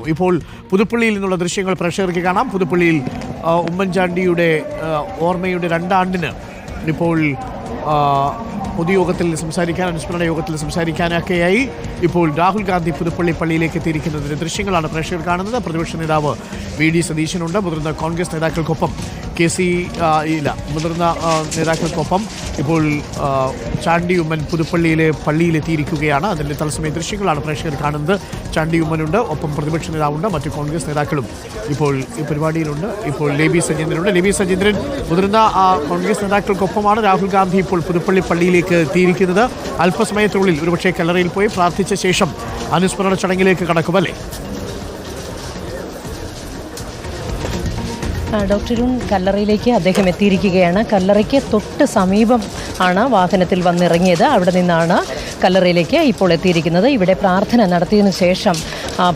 തുടരുന്നു ഇപ്പോൾ പുതുപ്പള്ളിയിൽ നിന്നുള്ള ദൃശ്യങ്ങൾ പ്രേക്ഷകർക്ക് കാണാം. പുതുപ്പള്ളിയിൽ ഉമ്മൻചാണ്ടിയുടെ ഓർമ്മയുടെ രണ്ടാണ്ടിന് ഇപ്പോൾ പൊതുയോഗത്തിൽ സംസാരിക്കാൻ അനുസ്മരണ യോഗത്തിൽ സംസാരിക്കാനൊക്കെയായി. ഇപ്പോൾ രാഹുൽ ഗാന്ധി പുതുപ്പള്ളി പള്ളിയിലേക്ക് എത്തിയിരിക്കുന്നതിന്റെ ദൃശ്യങ്ങളാണ് പ്രേക്ഷകർ കാണുന്നത്. പ്രതിപക്ഷ നേതാവ് വി ഡി സതീശനുണ്ട്. മുതിർന്ന കോൺഗ്രസ് നേതാക്കൾക്കൊപ്പം കെ സി ഇല്ല മുതിർന്ന നേതാക്കൾക്കൊപ്പം ഇപ്പോൾ ചാണ്ടിയുമ്മൻ പുതുപ്പള്ളിയിലെ പള്ളിയിലെത്തിയിരിക്കുകയാണ്. അതിന്റെ തത്സമയ ദൃശ്യങ്ങളാണ് പ്രേക്ഷകർ കാണുന്നത്. ചാണ്ടി ഉമ്മനുണ്ട് ഒപ്പം പ്രതിപക്ഷ നേതാവുണ്ട് മറ്റു കോൺഗ്രസ് നേതാക്കളും ഇപ്പോൾ ഈ പരിപാടിയിലുണ്ട്. ഇപ്പോൾ ലേബി സജീന്ദ്രനുണ്ട് ലേബി സജീന്ദ്രൻ മുതിർന്ന കോൺഗ്രസ് നേതാക്കൾക്കൊപ്പമാണ് രാഹുൽ ഗാന്ധി ഇപ്പോൾ പുതുപ്പള്ളി പള്ളിയിലേക്ക് എത്തിയിരിക്കുന്നത്. അല്പസമയത്തിനുള്ളിൽ ഒരുപക്ഷെ കല്ലറയിൽ പോയി പ്രാർത്ഥിച്ച ശേഷം അനുസ്മരണ ചടങ്ങിലേക്ക് കടക്കുമല്ലേ? അരുൺ കല്ലറയിലേക്ക് അദ്ദേഹം എത്തിയിരിക്കുകയാണ്. കല്ലറയ്ക്ക് തൊട്ട് സമീപം ആണ് വാഹനത്തിൽ വന്നിറങ്ങിയത്. അവിടെ നിന്നാണ് കല്ലറയിലേക്ക് ഇപ്പോൾ എത്തിയിരിക്കുന്നത്. ഇവിടെ പ്രാർത്ഥന നടത്തിയതിനു ശേഷം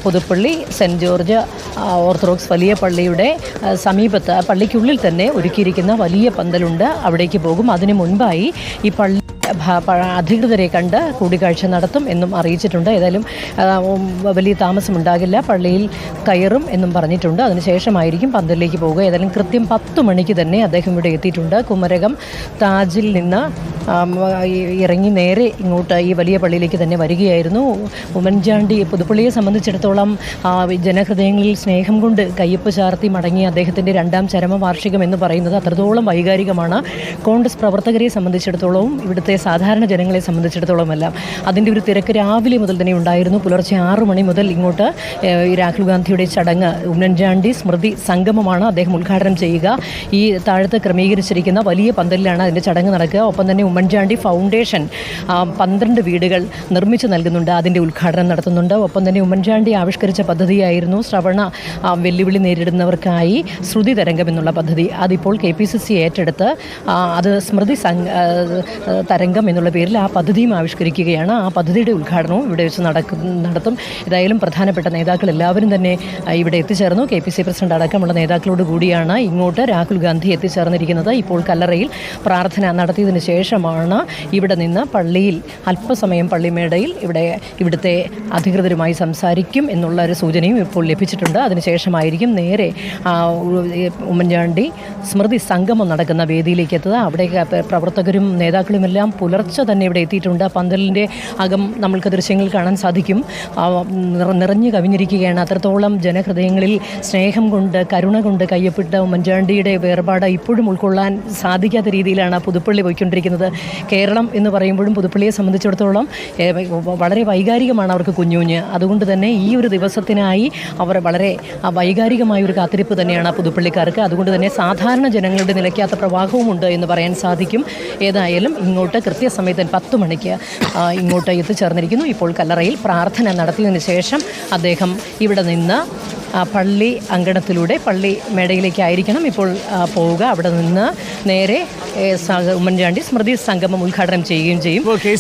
പുതുപ്പള്ളി സെന്റ് ജോർജ് ഓർത്തഡോക്സ് വലിയ പള്ളിയുടെ സമീപത്ത് പള്ളിക്കുള്ളിൽ തന്നെ ഒരുക്കിയിരിക്കുന്ന വലിയ പന്തലുണ്ട്. അവിടേക്ക് പോകും. അതിനു മുൻപായി ഈ പള്ളി അധികൃതരെ കണ്ട് കൂടിക്കാഴ്ച നടത്തും എന്നും അറിയിച്ചിട്ടുണ്ട്. ഏതായാലും വലിയ താമസമുണ്ടാകില്ല. പള്ളിയിൽ കയറും എന്നും പറഞ്ഞിട്ടുണ്ട്. അതിനുശേഷമായിരിക്കും പന്തലിലേക്ക് പോവുക. ഏതായാലും കൃത്യം പത്ത് മണിക്ക് തന്നെ അദ്ദേഹം ഇവിടെ എത്തിയിട്ടുണ്ട്. കുമരകം താജിൽ നിന്ന് ഇറങ്ങി നേരെ ഇങ്ങോട്ട് ഈ വലിയ പള്ളിയിലേക്ക് തന്നെ വരികയായിരുന്നു. ഉമ്മൻചാണ്ടി പുതുപ്പള്ളിയെ സംബന്ധിച്ചിടത്തോളം ജനഹൃദയങ്ങളിൽ സ്നേഹം കൊണ്ട് കയ്യൊപ്പ് ചാർത്തി മടങ്ങിയ അദ്ദേഹത്തിന്റെ രണ്ടാം ചരമവാർഷികം എന്ന് പറയുന്നത് അത്രത്തോളം വൈകാരികമാണ്. കോൺഗ്രസ് പ്രവർത്തകരെ സംബന്ധിച്ചിടത്തോളവും ഇവിടുത്തെ സാധാരണ ജനങ്ങളെ സംബന്ധിച്ചിടത്തോളം എല്ലാം അതിന്റെ ഒരു തിരക്ക് രാവിലെ മുതൽ തന്നെ ഉണ്ടായിരുന്നു. പുലർച്ചെ ആറ് മണി മുതൽ ഇങ്ങോട്ട് രാഹുൽ ഗാന്ധിയുടെ ചടങ്ങ് ഉമ്മൻചാണ്ടി സ്മൃതി സംഗമമാണ് അദ്ദേഹം ഉദ്ഘാടനം ചെയ്യുക. ഈ താഴത്ത് ക്രമീകരിച്ചിരിക്കുന്ന വലിയ പന്തലിലാണ് അതിന്റെ ചടങ്ങ് നടക്കുക. ഒപ്പം തന്നെ ഉമ്മൻചാണ്ടി ഫൗണ്ടേഷൻ പന്ത്രണ്ട് വീടുകൾ നിർമ്മിച്ചു നൽകുന്നുണ്ട് അതിന്റെ ഉദ്ഘാടനം നടത്തുന്നുണ്ട്. ഒപ്പം തന്നെ ഉമ്മൻചാണ്ടി ആവിഷ്കരിച്ച പദ്ധതിയായിരുന്നു ശ്രവണ വെല്ലുവിളി നേരിടുന്നവർക്കായി ശ്രുതി തരംഗം എന്നുള്ള പദ്ധതി. അതിപ്പോൾ കെ പി സി സി ഏറ്റെടുത്ത് അത് സ്മൃതി തരംഗം എന്നുള്ള പേരിൽ ആ പദ്ധതിയും ആവിഷ്കരിക്കുകയാണ്. ആ പദ്ധതിയുടെ ഉദ്ഘാടനവും ഇവിടെ വെച്ച് നടക്കും നടത്തും. ഏതായാലും പ്രധാനപ്പെട്ട നേതാക്കൾ എല്ലാവരും തന്നെ ഇവിടെ എത്തിച്ചേർന്നു. കെ പി സി പ്രസിഡന്റ് അടക്കമുള്ള നേതാക്കളോട് കൂടിയാണ് ഇങ്ങോട്ട് രാഹുൽ ഗാന്ധി എത്തിച്ചേർന്നിരിക്കുന്നത്. ഇപ്പോൾ കല്ലറയിൽ പ്രാർത്ഥന നടത്തിയതിനു ശേഷമാണ് ഇവിടെ നിന്ന് പള്ളിയിൽ അല്പസമയം പള്ളിമേടയിൽ ഇവിടെ ഇവിടുത്തെ അധികൃതരുമായി സംസാരിക്കും എന്നുള്ള ഒരു സൂചനയും ഇപ്പോൾ ലഭിച്ചിട്ടുണ്ട്. അതിനുശേഷമായിരിക്കും നേരെ ഉമ്മൻചാണ്ടി സ്മൃതി സംഗമം നടക്കുന്ന വേദിയിലേക്ക് എത്തുക. അവിടെ പ്രവർത്തകരും നേതാക്കളുമെല്ലാം പുലർച്ചെ തന്നെ ഇവിടെ എത്തിയിട്ടുണ്ട്. പന്തലിന്റെ അകം നമ്മൾക്ക് ദൃശ്യങ്ങൾ കാണാൻ സാധിക്കും. നിറഞ്ഞു കവിഞ്ഞിരിക്കുകയാണ്. അത്രത്തോളം ജനഹൃദയങ്ങളിൽ സ്നേഹം കൊണ്ട് കരുണ കൊണ്ട് കയ്യപ്പെട്ട ഉമ്മൻചാണ്ടിയുടെ വേർപാട് ഇപ്പോഴും ഉൾക്കൊള്ളാൻ സാധിക്കാത്ത രീതിയിലാണ് പുതുപ്പള്ളി പോയിക്കൊണ്ടിരിക്കുന്നത്. കേരളം എന്ന് പറയുമ്പോഴും പുതുപ്പള്ളിയെ സംബന്ധിച്ചിടത്തോളം വളരെ വൈകാരികമാണ് അവർക്ക് കുഞ്ഞുകുഞ്ഞ് അതുകൊണ്ട് തന്നെ ഈ ഒരു ദിവസത്തിനായി അവർ വളരെ വൈകാരികമായ ഒരു കാത്തിരിപ്പ് തന്നെയാണ് പുതുപ്പള്ളിക്കാർക്ക്. അതുകൊണ്ട് തന്നെ സാധാരണ ജനങ്ങളുടെ നിലയ്ക്കാത്ത പ്രവാഹവുമുണ്ട് എന്ന് പറയാൻ സാധിക്കും. ഏതായാലും ഇങ്ങോട്ട് കൃത്യസമയത്ത് പത്ത് മണിക്ക് ഇങ്ങോട്ട് എത്തിച്ചേർന്നിരിക്കുന്നു. ഇപ്പോൾ കല്ലറയിൽ പ്രാർത്ഥന നടത്തിയതിനു ശേഷം അദ്ദേഹം ഇവിടെ നിന്ന് പള്ളി അങ്കണത്തിലൂടെ പള്ളി മേടയിലേക്കായിരിക്കണം ഇപ്പോൾ പോവുക. അവിടെ നിന്ന് നേരെ ഉമ്മൻചാണ്ടി സ്മൃതി സംഗമം ഉദ്ഘാടനം ചെയ്യുകയും ചെയ്യും. കെ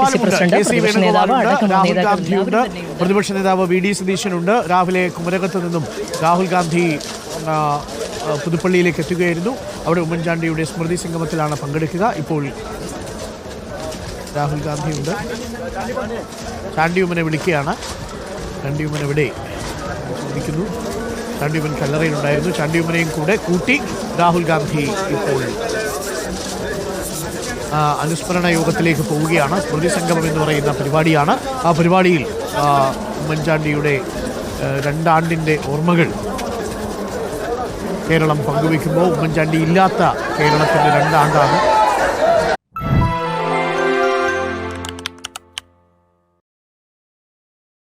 പി സി പ്രസിഡന്റ് പ്രതിപക്ഷ നേതാവ്. അടക്കമുള്ള നേതാക്കൾ. പ്രതിപക്ഷ നേതാവ് വി ഡി സതീശനുണ്ട്. രാവിലെ കുമരകത്ത് നിന്നും രാഹുൽ ഗാന്ധി പുതുപ്പള്ളിയിലേക്ക് എത്തുകയായിരുന്നു. അവിടെ ഉമ്മൻചാണ്ടിയുടെ സ്മൃതി സംഗമത്തിലാണ് പങ്കെടുക്കുക. ഇപ്പോൾ രാഹുൽ ഗാന്ധിയുണ്ട്. ചാണ്ടിയുമ്മനെ വിളിക്കുകയാണ്. ചാണ്ടിയുമ്മൻ എവിടെ? ചോദിക്കുന്നു ചാണ്ടിയുമ്മൻ കല്ലറയിലുണ്ടായിരുന്നു. ചാണ്ടിയുമ്മനെയും കൂടെ കൂട്ടി രാഹുൽ ഗാന്ധി ഇപ്പോൾ അനുസ്മരണ യോഗത്തിലേക്ക് പോവുകയാണ്. സ്മൃതി സംഗമം എന്ന് പറയുന്ന പരിപാടിയാണ്. ആ പരിപാടിയിൽ ഉമ്മൻചാണ്ടിയുടെ രണ്ടാണ്ടിന്റെ ഓർമ്മകൾ കേരളം പങ്കുവയ്ക്കുമ്പോൾ ഉമ്മൻചാണ്ടി ഇല്ലാത്ത കേരളത്തിന്റെ രണ്ടാണ്ടാണ്.